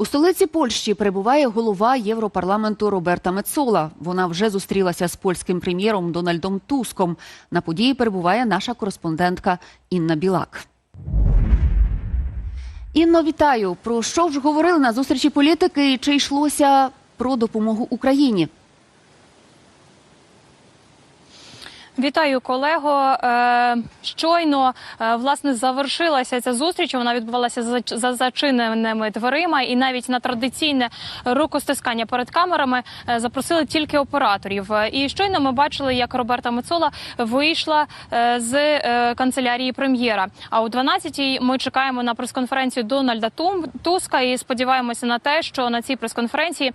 У столиці Польщі перебуває голова Європарламенту Роберта Мецола. Вона вже зустрілася з польським прем'єром Дональдом Туском. На події перебуває наша кореспондентка Інна Білак. Інно, вітаю. Про що ж говорили на зустрічі політики чи йшлося про допомогу Україні? Вітаю, колего. Е, Щойно е, власне завершилася ця зустріч. Вона відбувалася за- за зачиненими дверима, і навіть на традиційне рукостискання перед камерами е, запросили тільки операторів. І щойно ми бачили, як Роберта Мецола вийшла з канцелярії прем'єра. А о 12-й ми чекаємо на прес-конференцію Дональда Туска і сподіваємося на те, що на цій прес-конференції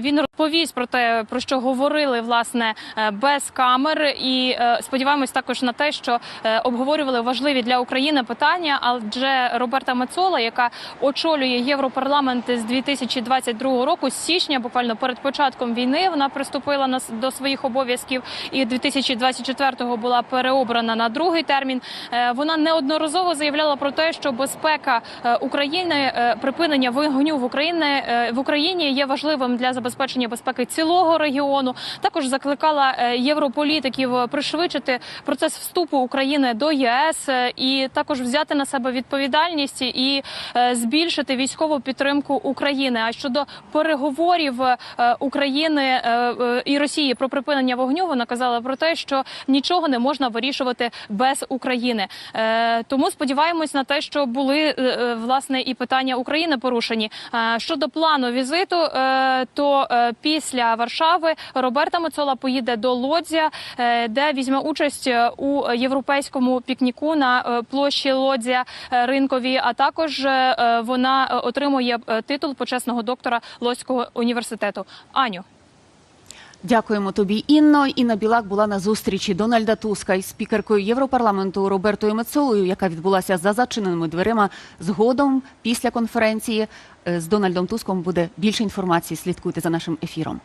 він розповість про те, про що говорили власне без камер, і е, сподіваємось також на те, що е, обговорювали важливі для України питання. Адже Роберта Мецола, яка очолює Європарламент з 2022 року, з січня, буквально перед початком війни, вона приступила до своїх обов'язків, і 2024-го була переобрана на другий термін. Е, Вона неодноразово заявляла про те, що безпека України, припинення вогню в Україні в Україні є важливим для забезпечення безпеки цілого регіону. Також закликала європолітиків пришвидшити процес вступу України до ЄС е, і також взяти на себе відповідальність і е, збільшити військову підтримку України. А щодо переговорів е, України і Росії про припинення вогню, вона казала про те, що нічого не можна вирішувати без України. Тому сподіваємось на те, що були власне і питання України порушені. Щодо плану візиту, то після Варшави Роберта Мецола поїде до Лодзя, де візьме участь е, у європейському пікніку на е, площі Лодзя е, ринкові. А також вона отримує титул почесного доктора Лодзького університету. Аню. Дякуємо тобі, Інно. Інна Білак була на зустрічі Дональда Туска із спікеркою Європарламенту Робертою Мецолою, яка відбулася за зачиненими дверима. Згодом після конференції з Дональдом Туском буде більше інформації. Слідкуйте за нашим ефіром.